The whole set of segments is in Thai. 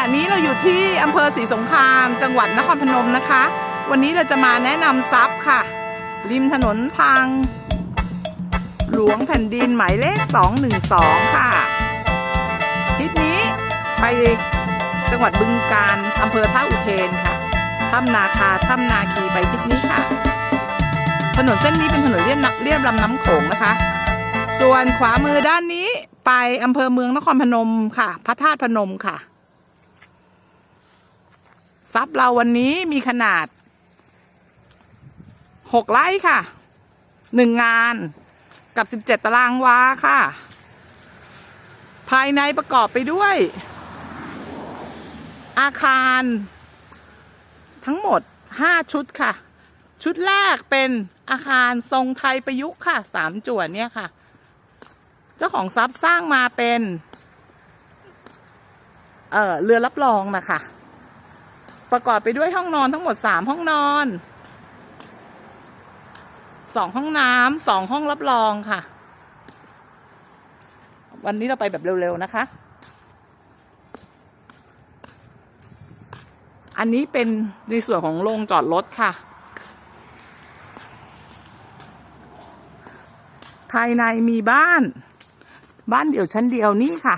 ะนี้เราอยู่ที่อำเภอศรีสงคราม จังหวัดนครพนมนะคะ วันนี้เราจะมาแนะนำซับค่ะ ริมถนนทาง หลวงแผ่นดินหมายเลข 212 ค่ะทิศนี้ไปจังหวัดบึงกาฬอำเภอท่าอุเทนค่ะถ้ำนาคาถ้ำนาคีไปทิศนี้ค่ะ ถนนเส้นนี้เป็นถนนเรียบน้ำเรียบลำน้ำโขงนะคะ ส่วนขวามือด้านนี้ไปอำเภอเมืองนครพนมค่ะ พระธาตุพนมค่ะ ซับเราวันนี้มีขนาดหกไร่ค่ะ หนึ่งงานกับสิบเจ็ดตารางวาค่ะ ภายในประกอบไปด้วย อาคาร ทั้งหมดห้าชุดค่ะ ชุดแรกเป็นอาคารทรงไทยประยุกต์ค่ะสามจั่วเนี่ยค่ะ เจ้าของทรัพย์สร้างมาเป็น เออเรือรับรองนะคะ ประกอบไปด้วยห้องนอนทั้งหมดสามห้องนอนสองห้องน้ำสองห้องรับรองค่ะ วันนี้เราไปแบบเร็วๆนะคะ อันนี้เป็นในส่วนของโรงจอดรถค่ะ ภายในมีบ้าน บ้านเดี่ยวชั้นเดียวนี่ค่ะ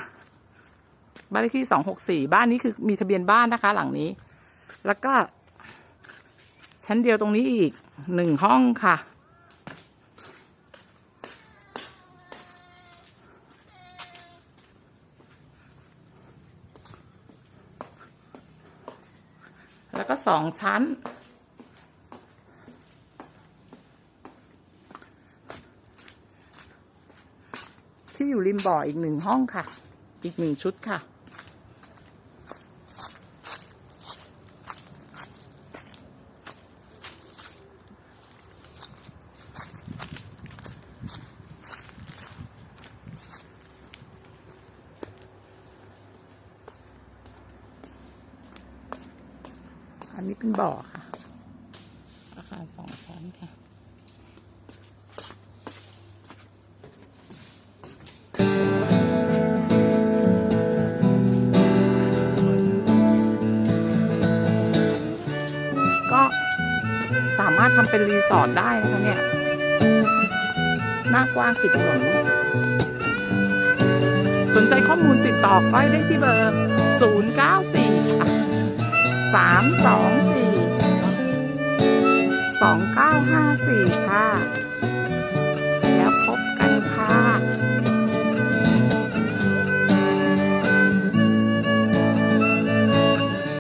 บ้านเลขที่สองหกสี่บ้านนี้คือมีทะเบียนบ้านนะคะ หลังนี้ แล้วก็ ชั้นเดียวตรงนี้อีกหนึ่งห้องค่ะ แล้วก็สองชั้น ที่อยู่ริมบ่ออีกหนึ่งห้องค่ะ อีกหนึ่งชุดค่ะ อันนี้เป็นบ่อค่ะ อาคารสองชั้นค่ะก็สามารถทำเป็นรีสอร์ทได้นะคะเนี่ย หน้ากว้างติดถนนสนใจข้อมูลติดต่อก้อยได้ที่เบอร์ 094 ค่ะ 324 2954ค่ะ